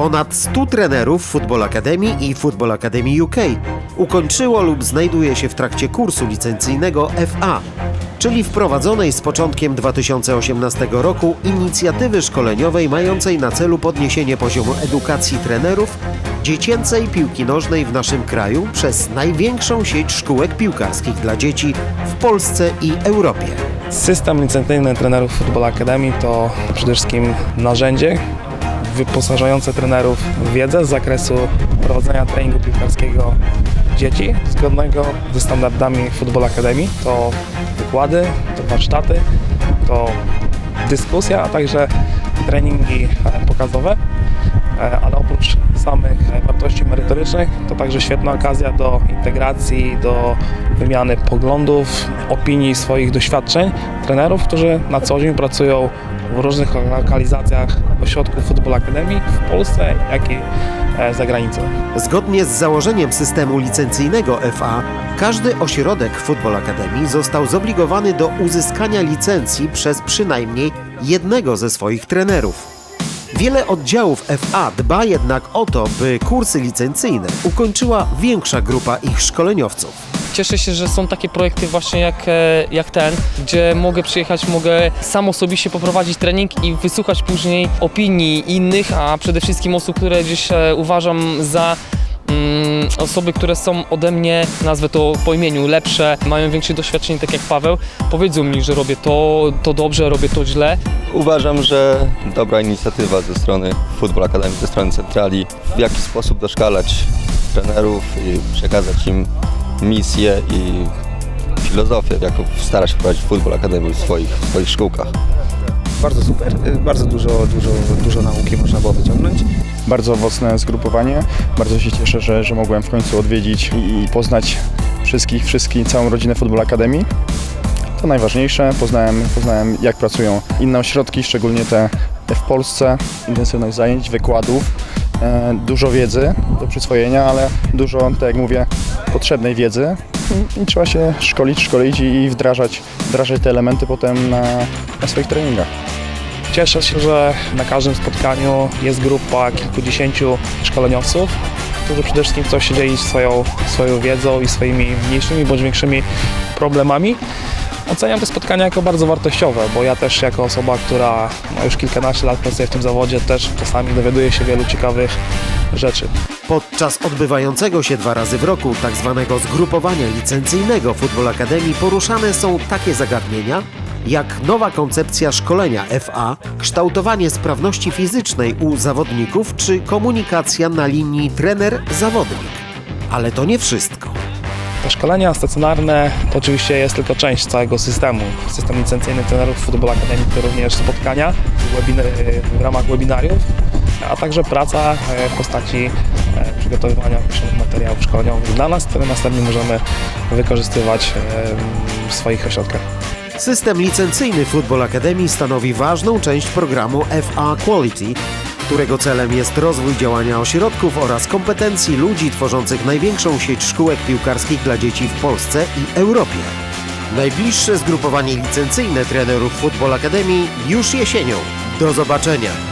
Ponad 100 trenerów Football Academy i Football Academy UK ukończyło lub znajduje się w trakcie kursu licencyjnego FA, czyli wprowadzonej z początkiem 2018 roku inicjatywy szkoleniowej mającej na celu podniesienie poziomu edukacji trenerów dziecięcej piłki nożnej w naszym kraju przez największą sieć szkółek piłkarskich dla dzieci w Polsce i Europie. System licencyjny trenerów Football Academy to przede wszystkim narzędzie wyposażające trenerów w wiedzę z zakresu prowadzenia treningu piłkarskiego dzieci zgodnego ze standardami Football Academy. To wykłady, to warsztaty, to dyskusja, a także treningi e, pokazowe. E, ale oprócz samych e, wartości merytorycznych, to także świetna okazja do integracji, do wymiany poglądów, opinii, swoich doświadczeń trenerów, którzy na co dzień pracują w różnych lokalizacjach ośrodków Football Academy w Polsce, jak i e, za granicą. Zgodnie z założeniem systemu licencyjnego FA, każdy ośrodek Football Academy został zobligowany do uzyskania licencji przez przynajmniej jednego ze swoich trenerów. Wiele oddziałów FA dba jednak o to, by kursy licencyjne ukończyła większa grupa ich szkoleniowców. Cieszę się, że są takie projekty właśnie jak, e, jak ten, gdzie mogę przyjechać, mogę sam osobiście poprowadzić trening i wysłuchać później opinii innych, a przede wszystkim osób, które gdzieś e, uważam za mm, osoby, które są ode mnie, nazwę to po imieniu, lepsze, mają większe doświadczenie, tak jak Paweł, powiedzą mi, że robię to, to dobrze, robię to źle. Uważam, że dobra inicjatywa ze strony Football Academy, ze strony centrali, w jaki sposób doszkalać trenerów i przekazać im misję i filozofię, jaką stara się prowadzić Football Academy w swoich, w swoich szkółkach. Bardzo super, y, bardzo dużo, dużo, dużo nauki można było. Bardzo owocne zgrupowanie. Bardzo się cieszę, że, że mogłem w końcu odwiedzić i, poznać wszystkich, wszystkich, całą rodzinę Football Academy. To najważniejsze. Poznałem, poznałem jak pracują inne ośrodki, szczególnie te, w Polsce. Intensywność zajęć, wykładów, e, dużo wiedzy do przyswojenia, ale dużo, tak jak mówię, potrzebnej wiedzy. I, i trzeba się szkolić, szkolić i, i wdrażać, wdrażać te elementy potem na, na swoich treningach. Cieszę się, że na każdym spotkaniu jest grupa kilkudziesięciu szkoleniowców, którzy przede wszystkim chcą się dzielić swoją, swoją wiedzą i swoimi mniejszymi bądź większymi problemami. Oceniam te spotkania jako bardzo wartościowe, bo ja też jako osoba, która ma już kilkanaście lat pracuje w tym zawodzie, też czasami dowiaduję się wielu ciekawych rzeczy. Podczas odbywającego się dwa razy w roku tak zwanego zgrupowania licencyjnego Football Academy poruszane są takie zagadnienia jak nowa koncepcja szkolenia FA, kształtowanie sprawności fizycznej u zawodników czy komunikacja na linii trener-zawodnik. Ale to nie wszystko. Te szkolenia stacjonarne to oczywiście jest tylko część całego systemu. System licencyjny trenerów Football Academy to również spotkania w ramach webinariów, a także praca e, w postaci e, przygotowywania określonych materiałów szkoleniowych dla nas, które następnie możemy wykorzystywać e, w swoich ośrodkach. System licencyjny Football Academy stanowi ważną część programu FA Quality, którego celem jest rozwój działania ośrodków oraz kompetencji ludzi tworzących największą sieć szkółek piłkarskich dla dzieci w Polsce i Europie. Najbliższe zgrupowanie licencyjne trenerów Football Academy już jesienią. Do zobaczenia!